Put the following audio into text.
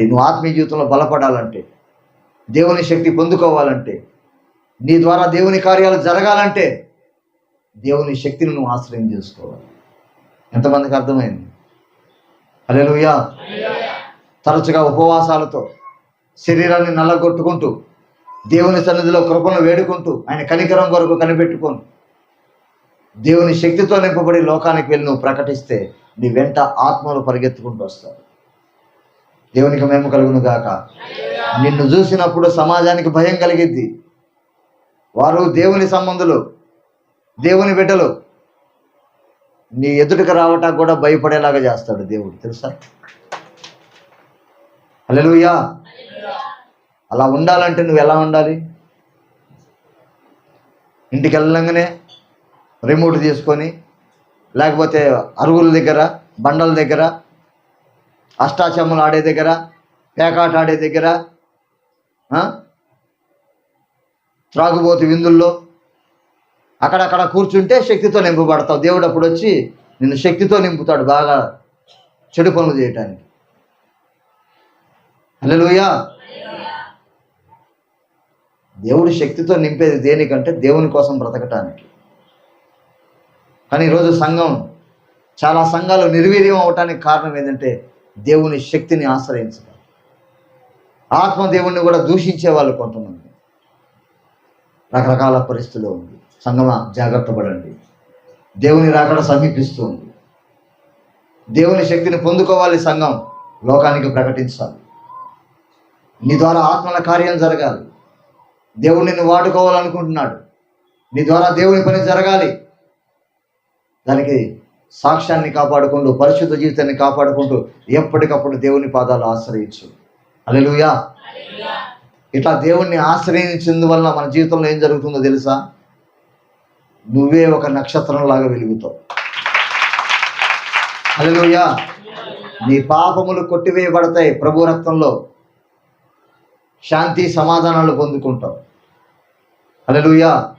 అది నువ్వు ఆత్మీయ జీవితంలో బలపడాలంటే దేవుని శక్తి పొందుకోవాలంటే నీ ద్వారా దేవుని కార్యాలు జరగాలంటే దేవుని శక్తిని నువ్వు ఆశ్రయం చేసుకోవాలి. ఎంతమందికి అర్థమైంది? హల్లెలూయా. తరచుగా ఉపవాసాలతో శరీరాన్ని నల్లగొట్టుకుంటూ దేవుని సన్నిధిలో కృపను వేడుకుంటూ ఆయన కనికరం కొరకు కనిపెట్టుకొని దేవుని శక్తితో నింపబడి లోకానికి వెళ్ళి నువ్వు ప్రకటిస్తే నీ వెంట ఆత్మలు పరిగెత్తుకుంటూ వస్తారు దేవునికి మేము కలుగును గాక. నిన్ను చూసినప్పుడు సమాజానికి భయం కలిగిద్ది. వారు దేవుని సంబంధులు దేవుని బిడ్డలు. నీ ఎదుటికి రావటం కూడా భయపడేలాగా చేస్తాడు దేవుడు. తెలుసా? అలెలుయ్యా అలా ఉండాలంటే నువ్వు ఎలా ఉండాలి? ఇంటికి వెళ్ళంగానే రిమోట్ తీసుకొని లేకపోతే అరుగుల దగ్గర బండల దగ్గర అష్టాచమ్మలు ఆడే దగ్గర పేకాట ఆడే దగ్గర త్రాగుబోతు విందుల్లో అక్కడక్కడ కూర్చుంటే శక్తితో నింపబడతావు. దేవుడు అప్పుడు వచ్చి నిన్ను శక్తితో నింపుతాడు బాగా చెడు పనులు చేయటానికి. అల్లెలుయా దేవుడి శక్తితో నింపేది దేనికంటే దేవుని కోసం బ్రతకటానికి. కానీ ఈరోజు సంఘం చాలా సంఘాలు నిర్వీర్యం అవటానికి కారణం ఏంటంటే దేవుని శక్తిని ఆశ్రయించడం. ఆత్మ దేవుణ్ణి కూడా దూషించే వాళ్ళు కొంతమంది. రకరకాల పరిస్థితులు ఉంది. సంగమ జాగ్రత్త పడండి. దేవుని రాకడ సమీపిస్తూ ఉంది. దేవుని శక్తిని పొందుకోవాలి సంఘం. లోకానికి ప్రకటించాలి. నీ ద్వారా ఆత్మల కార్యం జరగాలి. దేవుడు నిన్ను వాడుకోవాలనుకుంటున్నాడు. నీ ద్వారా దేవుని పని జరగాలి. దానికి సాక్ష్యాన్ని కాపాడుకుంటూ పరిశుద్ధ జీవితాన్ని కాపాడుకుంటూ ఎప్పటికప్పుడు దేవుని పాదాలు ఆశ్రయించు. అలెలుయా ఇట్లా దేవుణ్ణి ఆశ్రయించింది వల్ల మన జీవితంలో ఏం జరుగుతుందో తెలుసా? నువ్వే ఒక నక్షత్రంలాగా వెలుగుతావు. అలెలుయా నీ పాపములు కొట్టివేయబడతాయి ప్రభు రక్తంలో. శాంతి సమాధానాలు పొందుకుంటావు. అలెలుయా